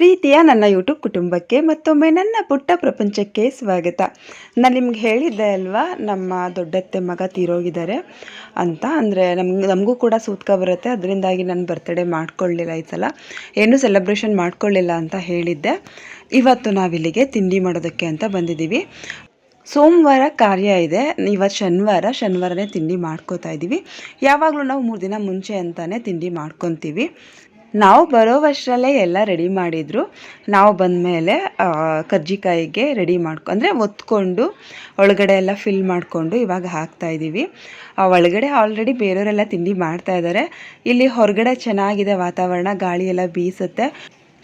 ಪ್ರೀತಿಯ ನನ್ನ ಯೂಟ್ಯೂಬ್ ಕುಟುಂಬಕ್ಕೆ ಮತ್ತೊಮ್ಮೆ ನನ್ನ ಪುಟ್ಟ ಪ್ರಪಂಚಕ್ಕೆ ಸ್ವಾಗತ. ನಾನು ನಿಮ್ಗೆ ಹೇಳಿದ್ದೆ ಅಲ್ವಾ, ನಮ್ಮ ದೊಡ್ಡತ್ತೆ ಮಗ ತೀರೋಗಿದ್ದಾರೆ ಅಂತ. ಅಂದರೆ ನಮ್ಗೆ ನಮಗೂ ಕೂಡ ಸೂತ್ಕ ಬರುತ್ತೆ, ಅದರಿಂದಾಗಿ ನಾನು ಬರ್ತ್ಡೇ ಮಾಡ್ಕೊಳ್ಳಿಲ್ಲ ಈ ಸಲ. ಏನೂ ಸೆಲೆಬ್ರೇಷನ್ ಮಾಡ್ಕೊಳ್ಳಿಲ್ಲ ಅಂತ ಹೇಳಿದ್ದೆ. ಇವತ್ತು ನಾವಿಲ್ಲಿಗೆ ತಿಂಡಿ ಮಾಡೋದಕ್ಕೆ ಅಂತ ಬಂದಿದ್ದೀವಿ. ಸೋಮವಾರ ಕಾರ್ಯ ಇದೆ. ಇವತ್ತು ಶನಿವಾರ, ಶನಿವಾರನೇ ತಿಂಡಿ ಮಾಡ್ಕೋತಾ ಇದ್ದೀವಿ. ಯಾವಾಗಲೂ ನಾವು ಮೂರು ದಿನ ಮುಂಚೆ ಅಂತಲೇ ತಿಂಡಿ ಮಾಡ್ಕೊತೀವಿ. ನಾವು ಬರೋವಷ್ಟರಲ್ಲೇ ಎಲ್ಲ ರೆಡಿ ಮಾಡಿದರು. ನಾವು ಬಂದಮೇಲೆ ಕರ್ಜಿಕಾಯಿಗೆ ರೆಡಿ ಮಾಡ್ಕೊ, ಅಂದರೆ ಒತ್ಕೊಂಡು, ಒಳಗಡೆ ಎಲ್ಲ ಫಿಲ್ ಮಾಡಿಕೊಂಡು ಇವಾಗ ಹಾಕ್ತಾ ಇದ್ದೀವಿ. ಒಳಗಡೆ ಆಲ್ರೆಡಿ ಬೇರೆಯವರೆಲ್ಲ ತಿಂಡಿ ಮಾಡ್ತಾ ಇದ್ದಾರೆ. ಇಲ್ಲಿ ಹೊರಗಡೆ ಚೆನ್ನಾಗಿದೆ ವಾತಾವರಣ, ಗಾಳಿ ಎಲ್ಲ ಬೀಸುತ್ತೆ.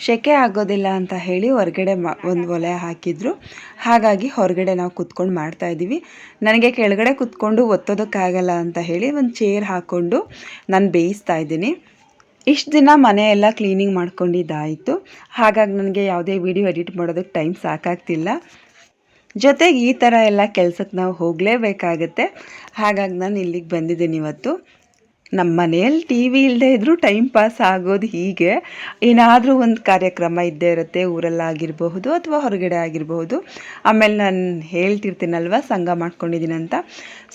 ಸೆಕೆ ಆಗೋದಿಲ್ಲ ಅಂತ ಹೇಳಿ ಹೊರಗಡೆ ಒಂದು ಒಲೆ ಹಾಕಿದ್ರು. ಹಾಗಾಗಿ ಹೊರಗಡೆ ನಾವು ಕುತ್ಕೊಂಡು ಮಾಡ್ತಾ ಇದ್ದೀವಿ. ನನಗೆ ಕೆಳಗಡೆ ಕುತ್ಕೊಂಡು ಒತ್ತೋದಕ್ಕಾಗಲ್ಲ ಅಂತ ಹೇಳಿ ಒಂದು ಚೇರ್ ಹಾಕ್ಕೊಂಡು ನಾನು ಬೇಯಿಸ್ತಾ ಇದ್ದೀನಿ. ಇಷ್ಟು ದಿನ ಮನೆಯೆಲ್ಲ ಕ್ಲೀನಿಂಗ್ ಮಾಡ್ಕೊಂಡಿದ್ದಾಯಿತು. ಹಾಗಾಗಿ ನನಗೆ ಯಾವುದೇ ವಿಡಿಯೋ ಎಡಿಟ್ ಮಾಡೋದಕ್ಕೆ ಟೈಮ್ ಸಾಕಾಗ್ತಿಲ್ಲ. ಜೊತೆಗೆ ಈ ಥರ ಎಲ್ಲ ಕೆಲಸಕ್ಕೆ ನಾವು ಹೋಗಲೇಬೇಕಾಗತ್ತೆ. ಹಾಗಾಗಿ ನಾನು ಇಲ್ಲಿಗೆ ಬಂದಿದ್ದೀನಿ ಇವತ್ತು. ನಮ್ಮ ಮನೆಯಲ್ಲಿ ಟಿ ವಿ ಇಲ್ಲದೆ ಇದ್ದರೂ ಟೈಮ್ ಪಾಸ್ ಆಗೋದು ಹೀಗೆ. ಏನಾದರೂ ಒಂದು ಕಾರ್ಯಕ್ರಮ ಇದ್ದೇ ಇರುತ್ತೆ ಊರಲ್ಲಾಗಿರಬಹುದು ಅಥವಾ ಹೊರಗಡೆ ಆಗಿರಬಹುದು. ಆಮೇಲೆ ನಾನು ಹೇಳ್ತಿರ್ತೀನಲ್ವ, ಸಂಘ ಮಾಡ್ಕೊಂಡಿದ್ದೀನಿ ಅಂತ.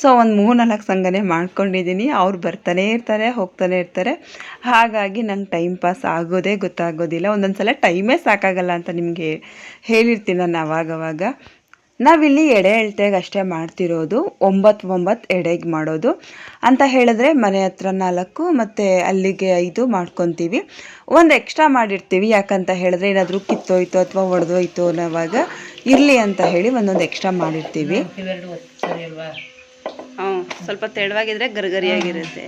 ಸೊ ಒಂದು ಮೂರು ನಾಲ್ಕು ಸಂಘನೇ ಮಾಡ್ಕೊಂಡಿದ್ದೀನಿ ಅವ್ರು ಬರ್ತಾನೆ ಇರ್ತಾರೆ, ಹೋಗ್ತಾನೆ ಇರ್ತಾರೆ. ಹಾಗಾಗಿ ನಂಗೆ ಟೈಮ್ ಪಾಸ್ ಆಗೋದೇ ಗೊತ್ತಾಗೋದಿಲ್ಲ. ಒಂದೊಂದು ಸಲ ಟೈಮೇ ಸಾಕಾಗಲ್ಲ ಅಂತ ನಿಮಗೆ ಹೇಳಿರ್ತೀನಿ ನಾನು ಅವಾಗವಾಗ ನಾವಿಲ್ಲಿ ಎಡೆ ಎಳ್ತೆಗೆ ಅಷ್ಟೇ ಮಾಡ್ತಿರೋದು ಒಂಬತ್ತು ಒಂಬತ್ತು ಎಡೆಗೆ ಮಾಡೋದು. ಅಂತ ಹೇಳಿದ್ರೆ ಮನೆ ಹತ್ರ ನಾಲ್ಕು ಮತ್ತು ಅಲ್ಲಿಗೆ ಐದು ಮಾಡ್ಕೊತೀವಿ. ಒಂದು ಎಕ್ಸ್ಟ್ರಾ ಮಾಡಿರ್ತೀವಿ. ಯಾಕಂತ ಹೇಳಿದ್ರೆ ಏನಾದರೂ ಕಿತ್ತೋಯ್ತು ಅಥವಾ ಒಡೆದೋಯ್ತು ಅನ್ನೋವಾಗ ಇರಲಿ ಅಂತ ಹೇಳಿ ಒಂದೊಂದು ಎಕ್ಸ್ಟ್ರಾ ಮಾಡಿರ್ತೀವಿ. ಹ್ಞೂ ಸ್ವಲ್ಪ ತೆಳುವಾಗಿದ್ರೆ ಗರಿಗರಿಯಾಗಿರುತ್ತೆ.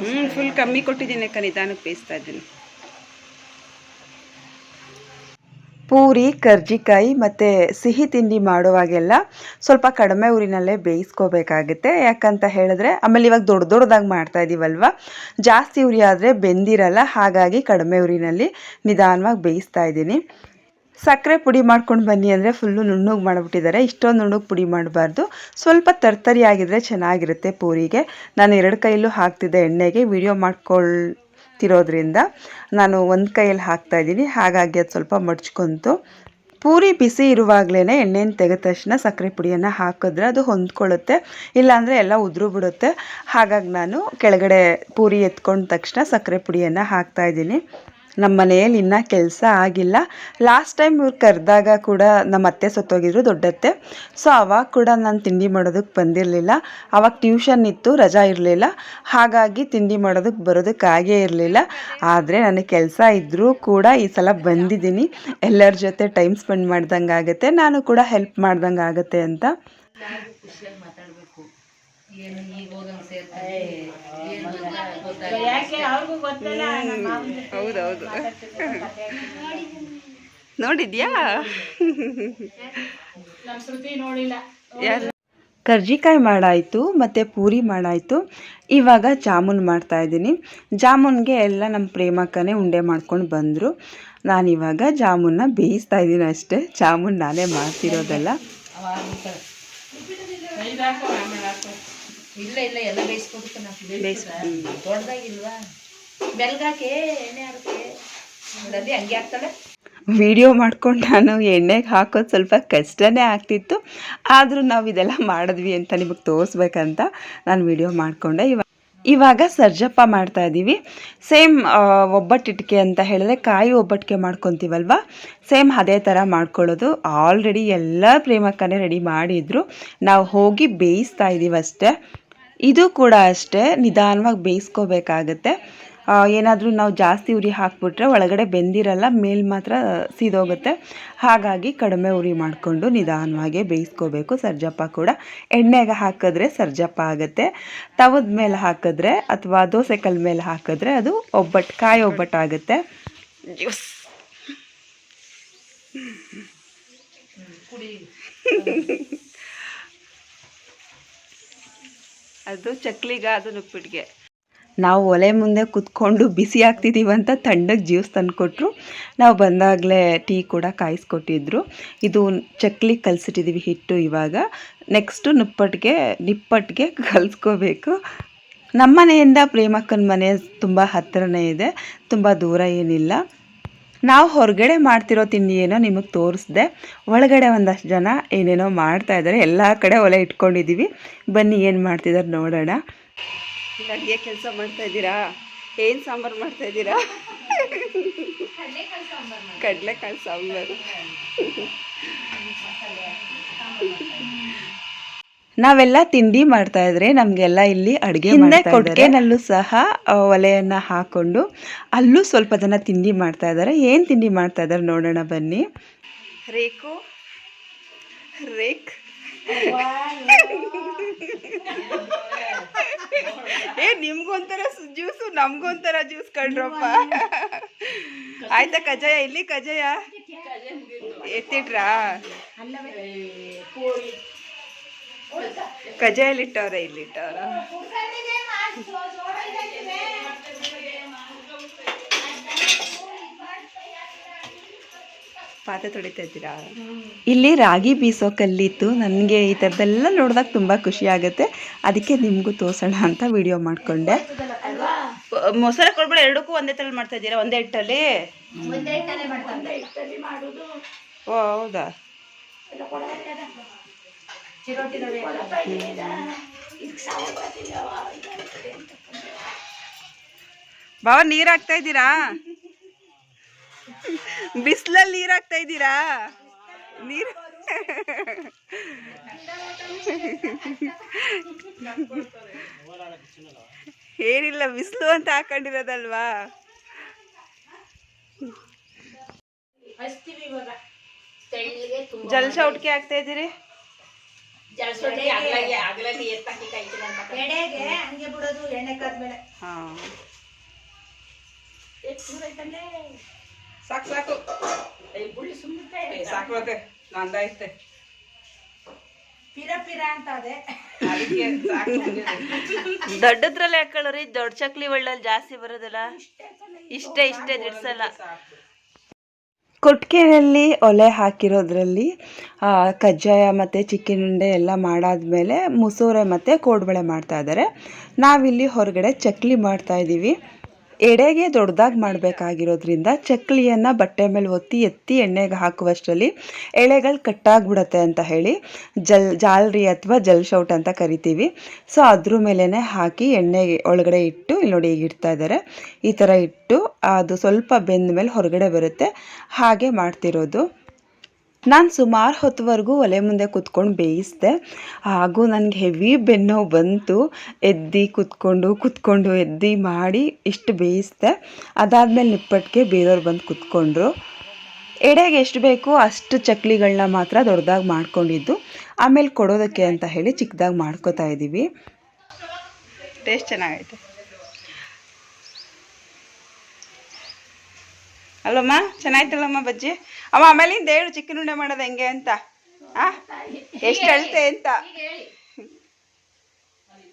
ಹ್ಞೂ ಫುಲ್ ಕಮ್ಮಿ ಕೊಟ್ಟಿದ್ದೀನಿ ಅಕ್ಕ ನಿಧಾನಕ್ಕೆ ಬೇಯಿಸ್ತಾ ಇದ್ದೀನಿ. ಪೂರಿ, ಕರ್ಜಿಕಾಯಿ ಮತ್ತು ಸಿಹಿ ತಿಂಡಿ ಮಾಡುವಾಗೆಲ್ಲ ಸ್ವಲ್ಪ ಕಡಿಮೆ ಊರಿನಲ್ಲೇ ಬೇಯಿಸ್ಕೋಬೇಕಾಗುತ್ತೆ. ಯಾಕಂತ ಹೇಳಿದ್ರೆ ಆಮೇಲೆ ಇವಾಗ ದೊಡ್ಡ ದೊಡ್ಡದಾಗಿ ಮಾಡ್ತಾ ಇದ್ದೀವಲ್ವ ಜಾಸ್ತಿ ಉರಿ ಆದರೆ ಬೆಂದಿರಲ್ಲ, ಹಾಗಾಗಿ ಕಡಿಮೆ ಊರಿನಲ್ಲಿ ನಿಧಾನವಾಗಿ ಬೇಯಿಸ್ತಾ ಇದ್ದೀನಿ. ಸಕ್ಕರೆ ಪುಡಿ ಮಾಡ್ಕೊಂಡು ಬನ್ನಿ ಅಂದರೆ ಫುಲ್ಲು ನುಣ್ಣಗೆ ಮಾಡಿಬಿಟ್ಟಿದ್ದಾರೆ. ಇಷ್ಟೊಂದು ನುಣ್ಣಗೆ ಪುಡಿ ಮಾಡಬಾರ್ದು. ಸ್ವಲ್ಪ ತರ್ತರಿ ಆಗಿದ್ರೆ ಚೆನ್ನಾಗಿರುತ್ತೆ ಪೂರಿಗೆ. ನಾನು ಎರಡು ಕೈಲೂ ಹಾಕ್ತಿದ್ದೆ ಎಣ್ಣೆಗೆ. ವಿಡಿಯೋ ಮಾಡ್ಕೊಳ್ ತಿರೋದ್ರಿಂದ ನಾನು ಒಂದು ಕೈಯಲ್ಲಿ ಹಾಕ್ತಾ ಇದ್ದೀನಿ. ಹಾಗಾಗಿ ಅದು ಸ್ವಲ್ಪ ಮಡ್ಚ್ಕೊಂತು. ಪೂರಿ ಬಿಸಿ ಇರುವಾಗಲೇ ಎಣ್ಣೆನ ತೆಗೆದ ತಕ್ಷಣ ಸಕ್ಕರೆ ಪುಡಿಯನ್ನು ಹಾಕಿದ್ರೆ ಅದು ಹೊಂದ್ಕೊಳ್ಳುತ್ತೆ. ಇಲ್ಲಾಂದರೆ ಎಲ್ಲ ಉದುರು ಬಿಡುತ್ತೆ. ಹಾಗಾಗಿ ನಾನು ಕೆಳಗಡೆ ಪೂರಿ ಎತ್ಕೊಂಡ ತಕ್ಷಣ ಸಕ್ಕರೆ ಪುಡಿಯನ್ನು ಹಾಕ್ತಾ ಇದ್ದೀನಿ. ನಮ್ಮ ಮನೆಯಲ್ಲಿ ಇನ್ನೂ ಕೆಲಸ ಆಗಿಲ್ಲ. ಲಾಸ್ಟ್ ಟೈಮ್ ಇವ್ರು ಕರೆದಾಗ ಕೂಡ ನಮ್ಮ ಅತ್ತೆ ಸತ್ತೋಗಿದ್ರು ದೊಡ್ಡತ್ತೆ. ಸೊ ಅವಾಗ ಕೂಡ ನಾನು ತಿಂಡಿ ಮಾಡೋದಕ್ಕೆ ಬಂದಿರಲಿಲ್ಲ. ಅವಾಗ ಟ್ಯೂಷನ್ ಇತ್ತು, ರಜಾ ಇರಲಿಲ್ಲ. ಹಾಗಾಗಿ ತಿಂಡಿ ಮಾಡೋದಕ್ಕೆ ಬರೋದಕ್ಕಾಗೇ ಇರಲಿಲ್ಲ. ಆದರೆ ನನಗೆ ಕೆಲಸ ಇದ್ದರೂ ಕೂಡ ಈ ಸಲ ಬಂದಿದ್ದೀನಿ. ಎಲ್ಲರ ಜೊತೆ ಟೈಮ್ ಸ್ಪೆಂಡ್ ಮಾಡ್ದಂಗೆ ಆಗುತ್ತೆ ನಾನು ಕೂಡ ಹೆಲ್ಪ್ ಮಾಡ್ದಂಗೆ ಆಗುತ್ತೆ ಅಂತ. ಹೌದೌದು ನೋಡಿದ್ಯಾ? ಕರ್ಜಿಕಾಯಿ ಮಾಡಾಯಿತು ಮತ್ತು ಪೂರಿ ಮಾಡಾಯಿತು. ಇವಾಗ ಜಾಮೂನ್ ಮಾಡ್ತಾ ಇದ್ದೀನಿ. ಜಾಮೂನ್ಗೆ ಎಲ್ಲ ನಮ್ಮ ಪ್ರೇಮಕ್ಕನೇ ಉಂಡೆ ಮಾಡ್ಕೊಂಡು ಬಂದರು. ನಾನಿವಾಗ ಜಾಮೂನ್ನ ಬೇಯಿಸ್ತಾ ಇದ್ದೀನಿ ಅಷ್ಟೇ. ಜಾಮೂನ್ ನಾನೇ ಮಾಡ್ತಿರೋದಲ್ಲ. ಇಲ್ಲ ಇಲ್ಲ ಎಲ್ಲ ಬೇಯಿಸ್ಕೊಬೇಕು ದೊಡ್ಡದಾಗಿಲ್ವಾ? ಬೆಲ್ಗಾಕೆ ಎಣ್ಣೆ ಹಾಕಿ ಅದೇ ಹಂಗೆ ಹಾಕ್ತಾಳೆ. ವಿಡಿಯೋ ಮಾಡ್ಕೊಂಡು ನಾನು ಎಣ್ಣೆಗೆ ಹಾಕೋದು ಸ್ವಲ್ಪ ಕಷ್ಟನೇ ಆಗ್ತಿತ್ತು. ಆದರೂ ನಾವು ಇದೆಲ್ಲ ಮಾಡಿದ್ವಿ ಅಂತ ನಿಮಗೆ ತೋರಿಸ್ಬೇಕಂತ ನಾನು ವಿಡಿಯೋ ಮಾಡಿಕೊಂಡೆ. ಇವಾಗ ಇವಾಗ ಸರ್ಜಪ್ಪ ಮಾಡ್ತಾ ಇದ್ದೀವಿ ಸೇಮ್ ಒಬ್ಬಟ್ಟಿಟ್ಕೆ ಅಂತ ಹೇಳಿದ್ರೆ ಕಾಯಿ ಒಬ್ಬಟ್ಟಿಗೆ ಮಾಡ್ಕೊತೀವಲ್ವ? ಸೇಮ್ ಅದೇ ಥರ ಮಾಡ್ಕೊಳ್ಳೋದು. ಆಲ್ರೆಡಿ ಎಲ್ಲ ಪ್ರೇಮಕ್ಕನೇ ರೆಡಿ ಮಾಡಿದ್ರು. ನಾವು ಹೋಗಿ ಬೇಯಿಸ್ತಾ ಇದ್ದೀವಿ ಅಷ್ಟೇ ಇದು ಕೂಡ ಅಷ್ಟೇ. ನಿಧಾನವಾಗಿ ಬೇಯಿಸ್ಕೋಬೇಕಾಗತ್ತೆ. ಏನಾದರೂ ನಾವು ಜಾಸ್ತಿ ಉರಿ ಹಾಕ್ಬಿಟ್ರೆ ಒಳಗಡೆ ಬೆಂದಿರಲ್ಲ ಮೇಲ್ ಮಾತ್ರ ಸೀದೋಗುತ್ತೆ. ಹಾಗಾಗಿ ಕಡಿಮೆ ಉರಿ ಮಾಡಿಕೊಂಡು ನಿಧಾನವಾಗಿ ಬೇಯಿಸ್ಕೋಬೇಕು. ಸರ್ಜಪ್ಪ ಕೂಡ ಎಣ್ಣೆಗೆ ಹಾಕಿದ್ರೆ ಸರ್ಜಪ್ಪ ಆಗುತ್ತೆ. ತವದ ಮೇಲೆ ಹಾಕಿದ್ರೆ ಅಥವಾ ದೋಸೆ ಕಲ್ ಮೇಲೆ ಹಾಕಿದ್ರೆ ಅದು ಒಬ್ಬಟ್ಟು ಕಾಯಿ ಒಬ್ಬಟ್ಟು ಆಗುತ್ತೆ. ಅದು ಚಕ್ಲಿಗ ಅದು ನುಪ್ಪಿಟ್ಟಿಗೆ ನಾವು ಒಲೆ ಮುಂದೆ ಕುತ್ಕೊಂಡು ಬಿಸಿ ಆಗ್ತಿದ್ದೀವಿ ಅಂತ ತಣ್ಣಗೆ ಜ್ಯೂಸ್ ತಂದುಕೊಟ್ರು. ನಾವು ಬಂದಾಗಲೇ ಟೀ ಕೂಡ ಕಾಯಿಸ್ಕೊಟ್ಟಿದ್ರು. ಇದು ಚಕ್ಲಿ ಕಲಿಸಿಟ್ಟಿದ್ದೀವಿ ಹಿಟ್ಟು ಇವಾಗ. ನೆಕ್ಸ್ಟು ನಿಪ್ಪಟ್ಟಿಗೆ ನಿಪ್ಪಟ್ಟಿಗೆ ಕಲಿಸ್ಕೋಬೇಕು. ನಮ್ಮ ಮನೆಯಿಂದ ಪ್ರೇಮಕ್ಕನ ಮನೆ ತುಂಬ ಹತ್ತಿರನೇ ಇದೆ. ತುಂಬ ದೂರ ಏನಿಲ್ಲ. ನಾವು ಹೊರಗಡೆ ಮಾಡ್ತಿರೋ ತಿಂಡಿ ಏನೋ ನಿಮಗೆ ತೋರಿಸ್ದೆ. ಒಳಗಡೆ ಒಂದಷ್ಟು ಜನ ಏನೇನೋ ಮಾಡ್ತಾ ಇದ್ದಾರೆ ಎಲ್ಲ ಕಡೆ ಒಲೆ ಇಟ್ಕೊಂಡಿದ್ದೀವಿ ಬನ್ನಿ ಏನು ಮಾಡ್ತಿದ್ದಾರೆ ನೋಡೋಣ. ಅಡುಗೆ ಕೆಲಸ ಮಾಡ್ತಾ ಇದ್ದೀರಾ? ಏನು ಸಾಂಬಾರು ಮಾಡ್ತಾ ಇದ್ದೀರಾ? ಕಡಲೆಕಾಳು ಸಾಂಬಾರು ನಾವೆಲ್ಲ ತಿಂಡಿ ಮಾಡ್ತಾ ಇದ್ರೆ ನಮಗೆಲ್ಲ ಇಲ್ಲಿ ಅಡುಗೆ ಹಿಂದೆ ಕೊಟ್ಟಿಗೆನಲ್ಲೂ ಸಹ ಒಲೆಯನ್ನ ಹಾಕೊಂಡು ಅಲ್ಲೂ ಸ್ವಲ್ಪ ಜನ ತಿಂಡಿ ಮಾಡ್ತಾ ಇದ್ದಾರೆ. ಏನು ತಿಂಡಿ ಮಾಡ್ತಾ ಇದ್ದಾರೆ ನೋಡೋಣ ಬನ್ನಿ. ರೇಕು. ರೇಕ್. ಏ ನಿಮ್ಗೊಂಥರ ಜ್ಯೂಸು ನಮ್ಗೊಂಥರ ಜ್ಯೂಸ್ ಕಂಡ್ರಪ್ಪ ಆಯ್ತಾ ಕಜಾಯ ಇಲ್ಲಿ ಕಜಾಯ ಎತ್ತಿಟ್ರಾ? ಇಲ್ಲಿ ಇಲ್ಲಿಟ್ಟವ್ರ? ಪಾತ್ರೆ ತೊಳಿತಾ ಇದ್ದೀರಾ? ಇಲ್ಲಿ ರಾಗಿ ಬೀಸೋ ಕಲ್ಲಿತ್ತು. ನನಗೆ ಈ ಥರದ್ದೆಲ್ಲ ನೋಡಿದಾಗ ತುಂಬ ಖುಷಿ ಆಗುತ್ತೆ. ಅದಕ್ಕೆ ನಿಮಗೂ ತೋರಿಸೋಣ ಅಂತ ವಿಡಿಯೋ ಮಾಡಿಕೊಂಡೆ. ಮೊಸರು ಕೊಡ್ಬೇಡ ಎರಡಕ್ಕೂ ಒಂದೇ ಥರ ಮಾಡ್ತಾ ಇದ್ದೀರಾ? ಒಂದೇ ಹಿಟ್ಟಲ್ಲಿ? ಓ ಹೌದಾ? ಬಾವ ನೀರ್ ಹಾಕ್ತಾ ಇದ್ದೀರಾ? ಬಿಸಿಲಲ್ಲಿ ನೀರು ಹಾಕ್ತಾ ಇದ್ದೀರಾ? ನೀರು ಏನಿಲ್ಲ ಬಿಸಿಲು ಅಂತ ಹಾಕೊಂಡಿರೋದಲ್ವಾ? ಜಲ್ಸ ಉಟ್ಕೆ ಹಾಕ್ತಾ ಇದ್ದೀರಿ? ಹಾ. ಸಾಕು ಸಾಕು. ಏ, ಬುಳ್ಳಿ ಸುಮ್ಮನೆ ಸಾಕು ನಂದಾಯ್ತೆ ದೊಡ್ಡದ್ರಲ್ಲಿ ಹಾಕೊಳ್ಳ್ರಿ ದೊಡ್ಡ ಚಕ್ಲಿ ಒಳ್ಳಲ್ಲಿ ಜಾಸ್ತಿ ಬರೋದಲ್ಲ. ಇಷ್ಟೇ ಇಷ್ಟೇ ದಿಡ್ಸಲ್ಲ. ಕೊಟ್ಟಿಗೆಯಲ್ಲಿ ಒಲೆ ಹಾಕಿರೋದ್ರಲ್ಲಿ ಆ, ಕಜ್ಜಾಯ ಮತ್ತು ಚಿಕನ್ ಉಂಡೆ ಎಲ್ಲ ಮಾಡಾದ್ಮೇಲೆ ಮುಸೂರೆ ಮತ್ತು ಕೋಡ್ಬಳೆ ಮಾಡ್ತಾ ಇದ್ದಾರೆ ನಾವಿಲ್ಲಿ ಹೊರಗಡೆ ಚಕ್ಲಿ ಮಾಡ್ತಾ ಇದ್ದೀವಿ ಎಡೆಗೆ ದೊಡ್ಡದಾಗಿ ಮಾಡಬೇಕಾಗಿರೋದ್ರಿಂದ ಚಕ್ಕಲಿಯನ್ನು ಬಟ್ಟೆ ಮೇಲೆ ಒತ್ತಿ ಎತ್ತಿ ಎಣ್ಣೆಗೆ ಹಾಕುವಷ್ಟರಲ್ಲಿ ಎಳೆಗಳು ಕಟ್ಟಾಗ್ಬಿಡತ್ತೆ ಅಂತ ಹೇಳಿ ಜಲ್ ಜಾಲ್ರಿ ಅಥವಾ ಜಲ್ ಶೌಟ್ ಅಂತ ಕರಿತೀವಿ. ಸೊ ಅದ್ರ ಮೇಲೇ ಹಾಕಿ ಎಣ್ಣೆ ಒಳಗಡೆ ಇಟ್ಟು ಇಲ್ಲಿ ನೋಡಿ ಈಗ ಇಡ್ತಾ ಇದ್ದಾರೆ ಈ ಥರ ಇಟ್ಟು ಅದು ಸ್ವಲ್ಪ ಬೆಂದ ಮೇಲೆ ಹೊರಗಡೆ ಬರುತ್ತೆ. ಹಾಗೆ ಮಾಡ್ತಿರೋದು. ನಾನು ಸುಮಾರು ಹೊತ್ತುವರೆಗೂ ಒಲೆ ಮುಂದೆ ಕೂತ್ಕೊಂಡು ಬೇಯಿಸಿದೆ. ಹಾಗೂ ನನಗೆ ಹೆವಿ ಬೆನ್ನೋವು ಬಂತು. ಎದ್ದು ಕುತ್ಕೊಂಡು ಕುತ್ಕೊಂಡು, ಎದ್ದಿ ಮಾಡಿ ಇಷ್ಟು ಬೇಯಿಸಿದೆ. ಅದಾದಮೇಲೆ ನಿಪ್ಪಟ್ಟಿಗೆ ಬೇರೆಯವ್ರು ಬಂದು ಕುತ್ಕೊಂಡ್ರು. ಎಡೆಗೆ ಎಷ್ಟು ಬೇಕು ಅಷ್ಟು ಚಕ್ಲಿಗಳನ್ನ ಮಾತ್ರ ದೊಡ್ಡದಾಗಿ ಮಾಡ್ಕೊಂಡಿದ್ದು. ಆಮೇಲೆ ಕೊಡೋದಕ್ಕೆ ಅಂತ ಹೇಳಿ ಚಿಕ್ಕದಾಗಿ ಮಾಡ್ಕೋತಾ ಇದ್ದೀವಿ ಟೇಸ್ಟ್ ಚೆನ್ನಾಗೈತೆ. ಅಲ್ಲಮ್ಮ ಚೆನ್ನಾಯ್ತಲ್ಲಮ್ಮ ಬಜ್ಜಿ? ಅಮ್ಮ, ಆಮೇಲಿಂದ ಹೇಳು, ಚಿಕನ್ ಉಂಡೆ ಮಾಡೋದು ಹೆಂಗೆ ಅಂತ. ಆ? ಎಷ್ಟು ಅಳ್ತೆ ಅಂತ.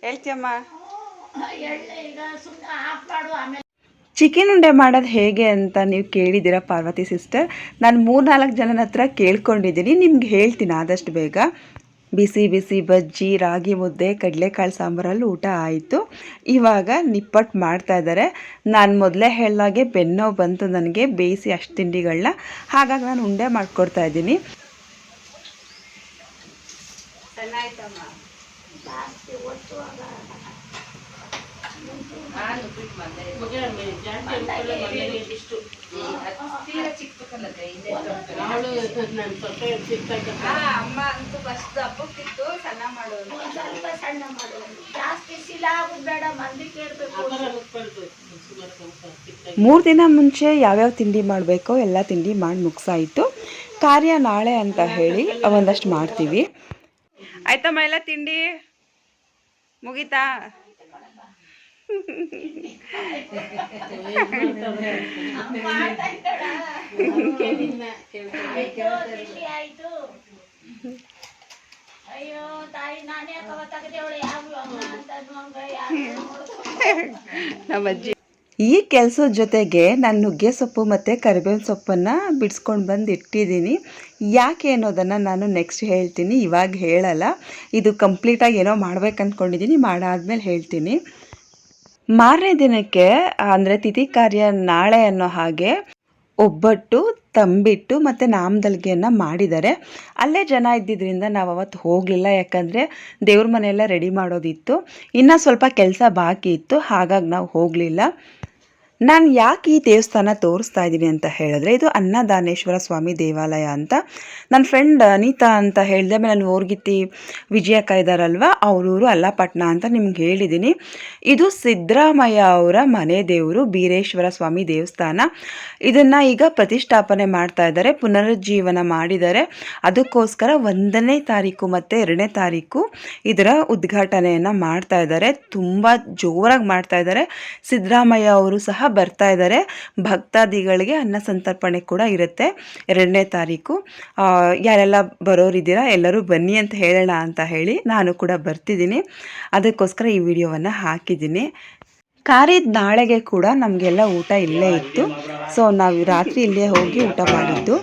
ಹೇಳ್ತೀಯಮ್ಮ. ಚಿಕನ್ ಉಂಡೆ ಮಾಡೋದು ಹೇಗೆ ಅಂತ ನೀವು ಕೇಳಿದ್ದೀರಾ ಪಾರ್ವತಿ ಸಿಸ್ಟರ್ ನಾನು ಮೂರ್ನಾಲ್ಕು ಜನನ ಹತ್ರ ಕೇಳ್ಕೊಂಡಿದ್ದೀನಿ. ನಿಮ್ಗೆ ಹೇಳ್ತೀನಿ ಆದಷ್ಟು ಬೇಗ. ಬಿಸಿ ಬಿಸಿ ಬಜ್ಜಿ, ರಾಗಿ ಮುದ್ದೆ, ಕಡಲೆಕಾಳು ಸಾಂಬಾರಲ್ಲಿ ಊಟ ಆಯಿತು. ಇವಾಗ ನಿಪ್ಪಟ್ಟು ಮಾಡ್ತಾ ಇದ್ದಾರೆ ನಾನು ಮೊದಲೇ ಹೇಳಾಗೆ ಬೆನ್ನೋ ಬಂತು ನನಗೆ, ಬೇಯಿಸಿ ಅಷ್ಟು ತಿಂಡಿಗಳನ್ನ ಹಾಗಾಗಿ ನಾನು ಉಂಡೆ ಮಾಡಿಕೊಡ್ತಾ ಇದ್ದೀನಿ. ಚಿಕ್ಕಬೇಕಲ್ಲದೆ ಅಮ್ಮ ಅಂತೂ ಫಸ್ಟ್ ಹಬ್ಬಕ್ಕಿತ್ತು ಸಣ್ಣ ಮಾಡೋದು ಸ್ವಲ್ಪ ಸಣ್ಣ ಮಾಡೋದು ಜಾಸ್ತಿ ಶಿಲ ಆಗೋದು ಬೇಡ ಮಂದಿ ಕೇಳಬೇಕು ಮೂರು ದಿನ ಮುಂಚೆ ಯಾವ್ಯಾವ ತಿಂಡಿ ಮಾಡಬೇಕೋ ಎಲ್ಲ ತಿಂಡಿ ಮಾಡಿ ಮುಗಿಸಾಯಿತು. ಕಾರ್ಯ ನಾಳೆ ಅಂತ ಹೇಳಿ ಒಂದಷ್ಟು ಮಾಡ್ತೀವಿ. ಆಯ್ತಮ್ಮ, ಎಲ್ಲ ತಿಂಡಿ ಮುಗೀತಾ? ಈ ಕೆಲಸದ ಜೊತೆಗೆ ನಾನು ನುಗ್ಗೆ ಸೊಪ್ಪು ಮತ್ತು ಕರಿಬೇವಿನ ಸೊಪ್ಪನ್ನು ಬಿಡಿಸ್ಕೊಂಡು ಬಂದು ಇಟ್ಟಿದ್ದೀನಿ. ಯಾಕೆ ಅನ್ನೋದನ್ನು ನಾನು ನೆಕ್ಸ್ಟ್ ಹೇಳ್ತೀನಿ, ಇವಾಗ ಹೇಳಲ್ಲ. ಇದು ಕಂಪ್ಲೀಟಾಗಿ ಏನೋ ಮಾಡ್ಬೇಕು ಅಂದ್ಕೊಂಡಿದ್ದೀನಿ ಮಾಡಾದ್ಮೇಲೆ ಹೇಳ್ತೀನಿ. ಮಾರನೇ ದಿನಕ್ಕೆ, ಅಂದರೆ ತಿಥಿ ಕಾರ್ಯ ನಾಳೆ ಅನ್ನೋ ಹಾಗೆ, ಒಬ್ಬಟ್ಟು, ತಂಬಿಟ್ಟು ಮತ್ತು ನಾಮದಲ್ಗೆಯನ್ನು ಮಾಡಿದ್ದಾರೆ ಅಲ್ಲೇ ಜನ ಇದ್ದಿದ್ದರಿಂದ ನಾವು ಅವತ್ತು ಹೋಗಲಿಲ್ಲ. ಯಾಕಂದರೆ ದೇವ್ರ ಮನೆಯೆಲ್ಲ ರೆಡಿ ಮಾಡೋದಿತ್ತು. ಇನ್ನೂ ಸ್ವಲ್ಪ ಕೆಲಸ ಬಾಕಿ ಇತ್ತು. ಹಾಗಾಗಿ ನಾವು ಹೋಗಲಿಲ್ಲ. ನಾನು ಯಾಕೆ ಈ ದೇವಸ್ಥಾನ ತೋರಿಸ್ತಾ ಇದ್ದೀನಿ ಅಂತ ಹೇಳಿದ್ರೆ, ಇದು ಅನ್ನದಾನೇಶ್ವರ ಸ್ವಾಮಿ ದೇವಾಲಯ ಅಂತ. ನನ್ನ ಫ್ರೆಂಡ್ ಅನಿತಾ ಅಂತ ಹೇಳಿದ, ಆಮೇಲೆ ನಾನು ಓರ್ಗಿತ್ತಿ ವಿಜಯಕ್ಕ ಇದ್ದಾರಲ್ವ ಅವರೂರು ಅಲ್ಲಪಟ್ಟಣ ಅಂತ ನಿಮ್ಗೆ ಹೇಳಿದ್ದೀನಿ ಇದು ಸಿದ್ದರಾಮಯ್ಯ ಅವರ ಮನೆ ದೇವರು, ಬೀರೇಶ್ವರ ಸ್ವಾಮಿ ದೇವಸ್ಥಾನ. ಇದನ್ನು ಈಗ ಪ್ರತಿಷ್ಠಾಪನೆ ಮಾಡ್ತಾ ಇದ್ದಾರೆ ಪುನರುಜ್ಜೀವನ ಮಾಡಿದ್ದಾರೆ ಅದಕ್ಕೋಸ್ಕರ ಒಂದನೇ ತಾರೀಕು ಮತ್ತು ಎರಡನೇ ತಾರೀಕು ಇದರ ಉದ್ಘಾಟನೆಯನ್ನು ಮಾಡ್ತಾ ಇದ್ದಾರೆ ತುಂಬ ಜೋರಾಗಿ ಮಾಡ್ತಾ ಇದ್ದಾರೆ ಸಿದ್ದರಾಮಯ್ಯ ಅವರು ಸಹ ಬರ್ತಾ ಇದ್ದಾರೆ. ಭಕ್ತಾದಿಗಳಿಗೆ ಅನ್ನ ಸಂತರ್ಪಣೆ ಕೂಡ ಇರುತ್ತೆ. ಎರಡನೇ ತಾರೀಕು. ಆ, ಯಾರೆಲ್ಲ ಬರೋರಿದ್ದೀರಾ ಎಲ್ಲರೂ ಬನ್ನಿ ಅಂತ ಹೇಳೋಣ ಅಂತ ಹೇಳಿ ನಾನು ಕೂಡ ಬರ್ತಿದ್ದೀನಿ. ಅದಕ್ಕೋಸ್ಕರ ಈ ವಿಡಿಯೋವನ್ನು ಹಾಕಿದ್ದೀನಿ. ಕಾರಿದ ನಾಳೆಗೆ ಕೂಡ ನಮಗೆಲ್ಲ ಊಟ ಇಲ್ಲೇ ಇತ್ತು. ಸೊ ನಾವು ರಾತ್ರಿ ಇಲ್ಲೇ ಹೋಗಿ ಊಟ ಮಾಡಿದ್ದು.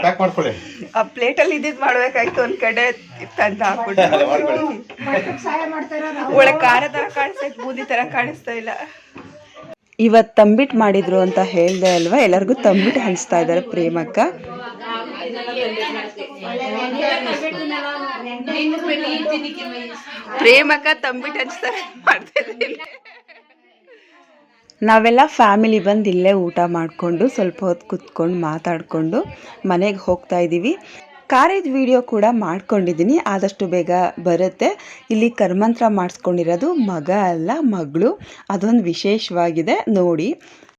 ಪ್ಯಾಕ್ ಮಾಡ್ಕೊಳ್ಳಿ. ಆ ಪ್ಲೇಟಲ್ಲಿ ಇದ್ದಿದ್ದು ಮಾಡಬೇಕಾಯ್ತು. ಒಂದು ಕಡೆ ತಂದು ಹಾಕ್ಬಿಟ್ಟು. ಒಳಗೆ ಖಾರ ಥರ ಕಾಣಿಸ್ತಾ ಬೂದಿ ಥರ ಕಾಣಿಸ್ತಾ ಇಲ್ಲ. ಇವತ್ತು ತಂಬಿಟ್ಟು ಮಾಡಿದ್ರು ಅಂತ ಹೇಳ್ದೆ ಅಲ್ವಾ? ಎಲ್ಲರಿಗೂ ತಂಬಿಟ್ಟು ಹಂಚ್ತಾ ಇದ್ದಾರೆ ಪ್ರೇಮಕ್ಕ. ಪ್ರೇಮಕ್ಕ ತಂಬಿಟ್ಟು ಹಂಚ್ತಾರೆ ನಾವೆಲ್ಲ ಫ್ಯಾಮಿಲಿ ಬಂದು ಇಲ್ಲೇ ಊಟ ಮಾಡಿಕೊಂಡು ಸ್ವಲ್ಪ ಹೊತ್ತು ಕುತ್ಕೊಂಡು ಮಾತಾಡಿಕೊಂಡು ಮನೆಗೆ ಹೋಗ್ತಾ ಇದ್ದೀವಿ ಕಾರಿದ ವಿಡಿಯೋ ಕೂಡ ಮಾಡ್ಕೊಂಡಿದ್ದೀನಿ. ಆದಷ್ಟು ಬೇಗ ಬರುತ್ತೆ. ಇಲ್ಲಿ ಕರ್ಮಂತ್ರ ಮಾಡಿಸ್ಕೊಂಡಿರೋದು ಮಗ ಅಲ್ಲ, ಮಗಳು. ಅದೊಂದು ವಿಶೇಷವಾಗಿದೆ. ನೋಡಿ.